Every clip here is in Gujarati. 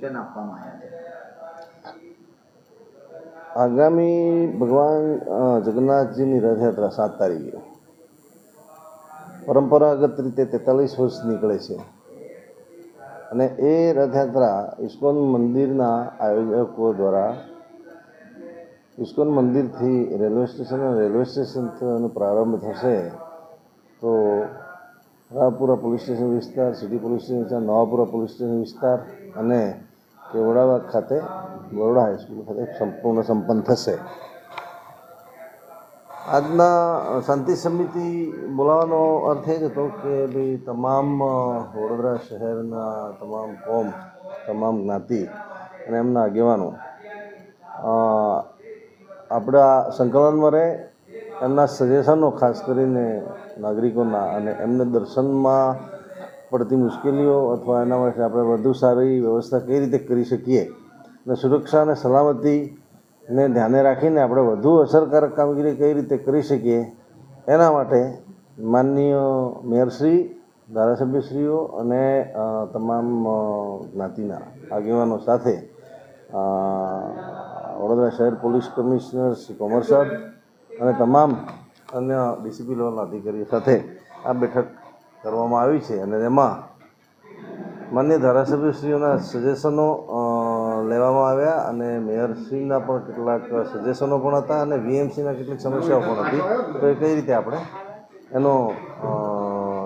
સૂચન આપવામાં આવ્યા છે. આગામી ભગવાન જગન્નાથજીની રથયાત્રા સાત તારીખે. પરંપરાગત રીતે તેતાલીસ વર્ષ નીકળે છે. અને એ રથયાત્રા ઇસ્કોન મંદિરના આયોજકો દ્વારા ઇસ્કોન મંદિરથી રેલવે સ્ટેશન અને રેલવે સ્ટેશનનો પ્રારંભ થશે તો રાવપુરા પોલીસ સ્ટેશન વિસ્તાર, સિટી પોલીસ સ્ટેશન વિસ્તાર નવાપુરા પોલીસ સ્ટેશન વિસ્તાર અને કેવડાવા ખાતે બરોડા હાઈસ્કૂલ ખાતે સંપૂર્ણ સંપન્ન થશે. આજના શાંતિ સમિતિ બોલાવવાનો અર્થ એ જ હતો કે ભાઈ તમામ વડોદરા શહેરના તમામ કોમ, તમામ જ્ઞાતિ અને એમના આગેવાનો આપણા સંકલનમાં રહે, એમના સજેશનો ખાસ કરીને નાગરિકોના અને એમને દર્શનમાં પડતી મુશ્કેલીઓ અથવા એના માટે આપણે વધુ સારી વ્યવસ્થા કઈ રીતે કરી શકીએ અને સુરક્ષા અને સલામતીને ધ્યાને રાખીને આપણે વધુ અસરકારક કામગીરી કઈ રીતે કરી શકીએ એના માટે માનનીય મેયરશ્રી, ધારાસભ્યશ્રીઓ અને તમામ જ્ઞાતિના આગેવાનો સાથે વડોદરા શહેર પોલીસ કમિશનર શ્રી કોમર સાહેબ અને તમામ અન્ય ડીસીપી લેવલના અધિકારીઓ સાથે આ બેઠક કરવામાં આવી છે અને એમાં માન્ય ધારાસભ્યશ્રીઓના સજેશનો લેવામાં આવ્યા અને મેયરશ્રીના પણ કેટલાક સજેશનો પણ હતા અને વીએમસીના કેટલીક સમસ્યાઓ પણ હતી. તો એ કઈ રીતે આપણે એનો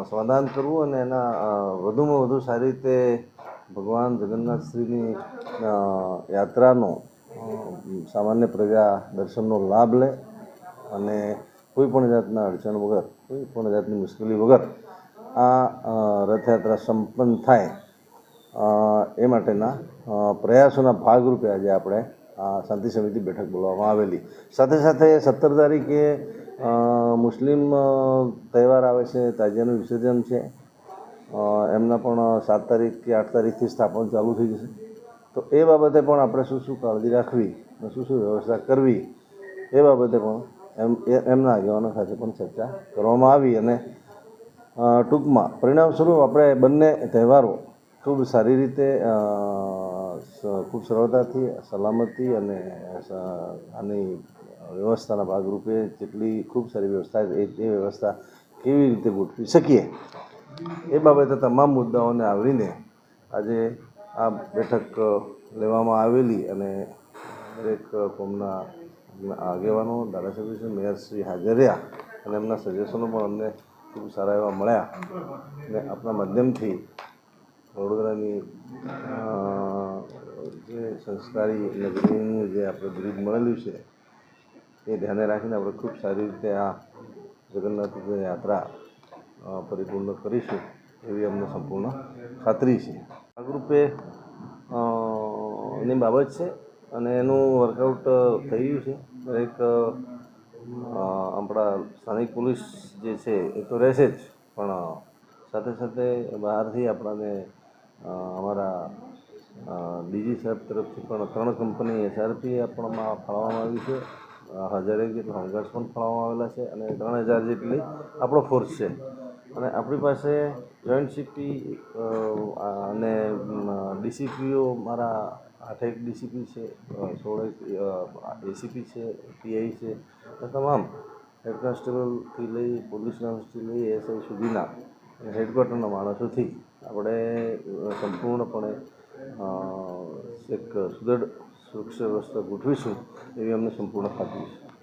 સમાધાન કરવું અને એના વધુમાં વધુ સારી રીતે ભગવાન જગન્નાથશ્રીની યાત્રાનો સામાન્ય પ્રજા દર્શનનો લાભ લે અને કોઈ પણ જાતના અડચણ વગર, કોઈ પણ જાતની મુશ્કેલી વગર આ રથયાત્રા સંપન્ન થાય એ માટેના પ્રયાસોના ભાગરૂપે આજે આપણે આ શાંતિ સમિતિ બેઠક બોલાવવામાં આવેલી. સાથે સાથે સત્તર તારીખે મુસ્લિમ તહેવાર આવે છે, તાજિયાનું વિસર્જન છે એમના પણ સાત તારીખ કે આઠ તારીખથી સ્થાપન ચાલુ થઈ જશે. તો એ બાબતે પણ આપણે શું શું કાળજી રાખવી અને શું શું વ્યવસ્થા કરવી એ બાબતે પણ એમ એમના આગેવાનો સાથે પણ ચર્ચા કરવામાં આવી અને ટૂંકમાં પરિણામ સ્વરૂપ આપણે બંને તહેવારો ખૂબ સારી રીતે ખૂબ સરળતાથી, સલામતી અને આની વ્યવસ્થાના ભાગરૂપે જેટલી ખૂબ સારી વ્યવસ્થા એ એ વ્યવસ્થા કેવી રીતે ગોઠવી શકીએ? એ બાબતે તમામ મુદ્દાઓને આવરીને આજે આ બેઠક લેવામાં આવેલી અને દરેક કોમના આગેવાનો, ધારાસભ્ય મેયરશ્રી હાજર રહ્યા અને એમના સજેશનો પણ અમને ખૂબ સારા એવા મળ્યા અને આપણા માધ્યમથી વડોદરાની જે સંસ્કારી નગરીનું જે આપણે બ્રિજ મળેલું છે, એ ધ્યાને રાખીને આપણે ખૂબ સારી રીતે આ જગન્નાથ યાત્રા પરિપૂર્ણ કરીશું એવી અમને સંપૂર્ણ ખાતરી છે. ભાગરૂપે એની બાબત છે અને એનું વર્કઆઉટ થઈ ગયું છે. દરેક આપણા સ્થાનિક પોલીસ જે છે એ તો રહેશે જ પણ સાથે સાથે બહારથી આપણાને અમારા ડીજી સાહેબ તરફથી પણ ત્રણ કંપની એસઆરપી આપણામાં ફાળવવામાં આવી છે. અ, હજારેક જેટલા હોમગાર્ડ્સ પણ ફાળવવામાં આવેલા છે અને ત્રણ હજાર જેટલી આપણો ફોર્સ છે. અને આપણી પાસે જોઈન્ટ સીપી અને ડીસીપીઓ મારા આઠેક ડીસીપી છે સોળ એસીપી છે, પીઆઈ છે તમામ હેડ કોન્સ્ટેબલથી લઈ, પોલીસ લઈ એસઆઈ સુધીના હેડક્વાર્ટરના માણસોથી આપણે સંપૂર્ણપણે એક સુદૃઢ સુરક્ષા વ્યવસ્થા ગોઠવીશું એવી અમને સંપૂર્ણ ખાતરી છે.